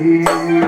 நீர்